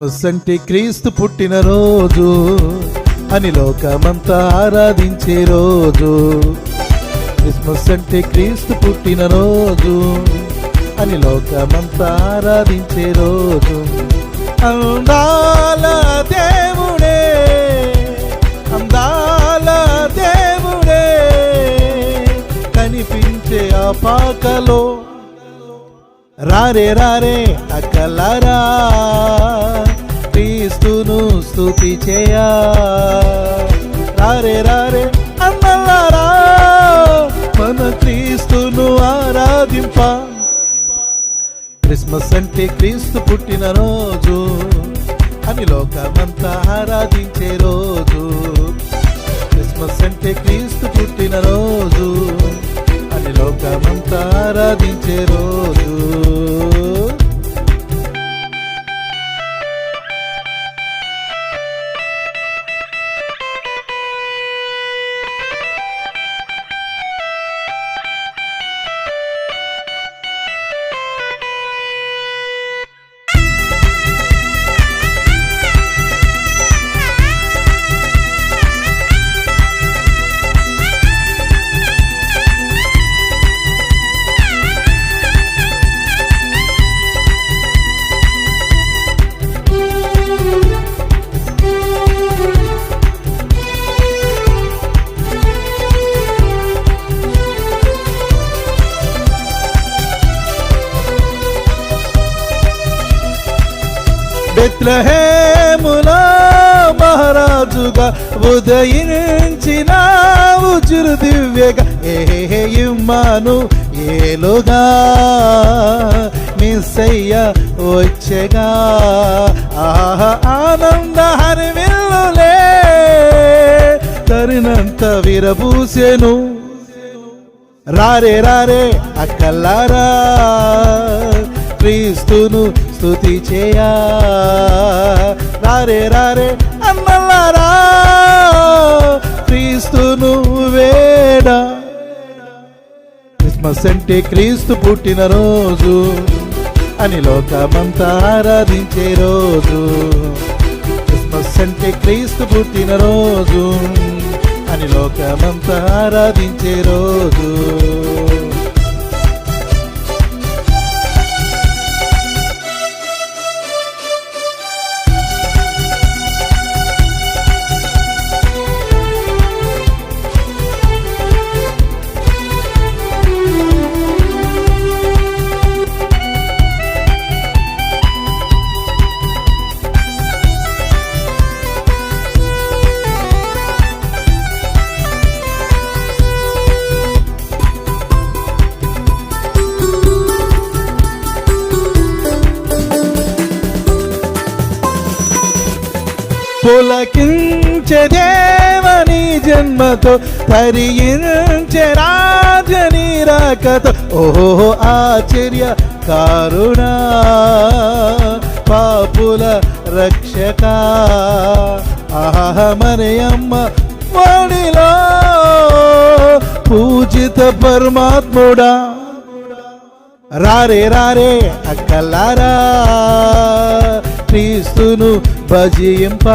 అంటే క్రీస్తు పుట్టిన రోజు అని లోకమంతా ఆరాధించే రోజు. క్రిస్మస్ అంటే క్రీస్తు పుట్టిన రోజు అని లోకమంతా ఆరాధించే రోజు. అందాల దేవుడే అందాల దేవుడే కనిపించే ఆ పాకలో రారే రారే అక్కలరా క్రీస్తును స్థుతి చేయా. రారే రారే అన్నలారా మన క్రీస్తును ఆరాధింప. క్రిస్మస్ అంటే క్రీస్తు పుట్టిన రోజు అని లోకమంతా ఆరాధించే రోజు. క్రిస్మస్ అంటే క్రీస్తు పుట్టిన రోజు అని లోకమంతా ఆరాధించే రోజు. బెత్లహేములో మహారాజుగా ఉదయించిన ఉజురు దివ్యగా. ఏ ఇమ్మాను ఏలుగా మిస్సయ్య వచ్చగా. ఆహ ఆనంద హరివిల్లులే తరినంత విరబూసెను. రారే రారే అక్కల్లారా. క్రీస్తును స్తుతి చేయా. రారే రారే అన్నల్లారా క్రీస్తును వేడా. క్రిస్మస్ అంటే క్రీస్తు పుట్టిన రోజు అని లోకమంతా ఆరాధించే రోజు. క్రిస్మస్ అంటే క్రీస్తు పుట్టిన రోజు అని లోకమంతా ఆరాధించే రోజు. పులకించే దేవని జన్మతో తరించే రాజని రాకతో. ఓహో ఆశ్చర్య కారుణ పాపుల రక్షక. ఆహ మనయమ్మ వాడిలో పూజిత పరమాత్ముడా. రారే రారే అక్కలారా. క్రీస్తును భజింప.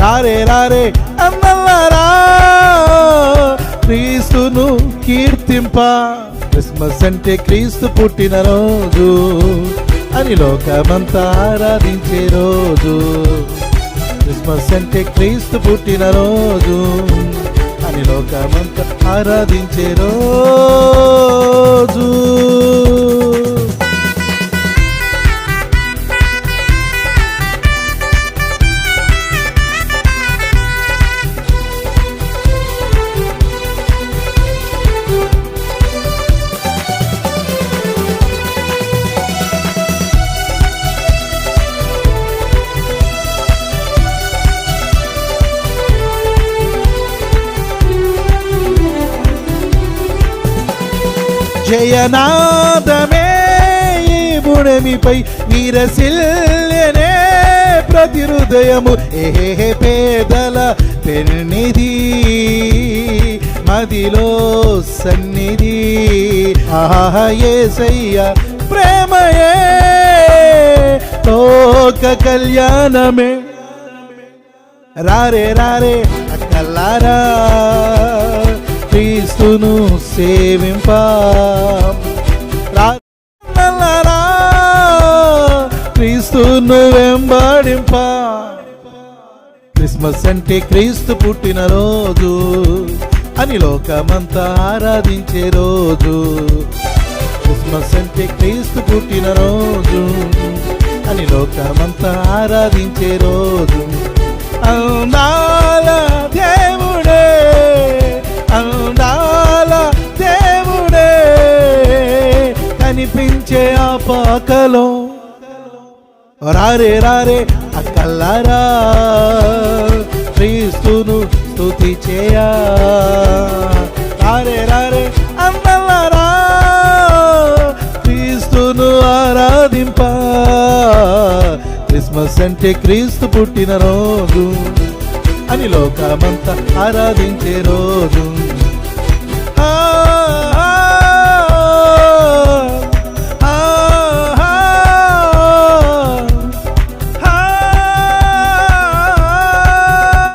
రారే రారే అన్నల్లారా క్రీస్తును కీర్తింప. క్రిస్మస్ అంటే క్రీస్తు పుట్టిన రోజు అని లోకమంతా ఆరాధించే రోజు. క్రిస్మస్ అంటే క్రీస్తు పుట్టిన రోజు అని లోకమంతా ఆరాధించే రోజు. జయనాదమే ఈ బుడమిపై వీరశిల్యనే ప్రతి హృదయము ఏ పేదల పెన్నిధి మదిలో సన్నిధి. ఆహ ప్రేమయే లోక కళ్యాణమే. రారే రారే అక్కల్లారా. క్రీస్తును సేవింప. క్రీస్తును వెంబడింప. క్రిస్మస్ అంటే క్రీస్తు పుట్టిన రోజు అని లోకమంతా ఆరాధించే రోజు. క్రిస్మస్ అంటే క్రీస్తు పుట్టిన రోజు అని లోకమంతా ఆరాధించే రోజు. అవునా? పాకలో రారే రారే అక్కల్లారా. క్రీస్తును స్థుతి చేయా. రారే రారే అందల్లారా. క్రీస్తును ఆరాధింప. క్రిస్మస్ అంటే క్రీస్తు పుట్టిన రోజు. అని లోకమంతా ఆరాధించే రోజు.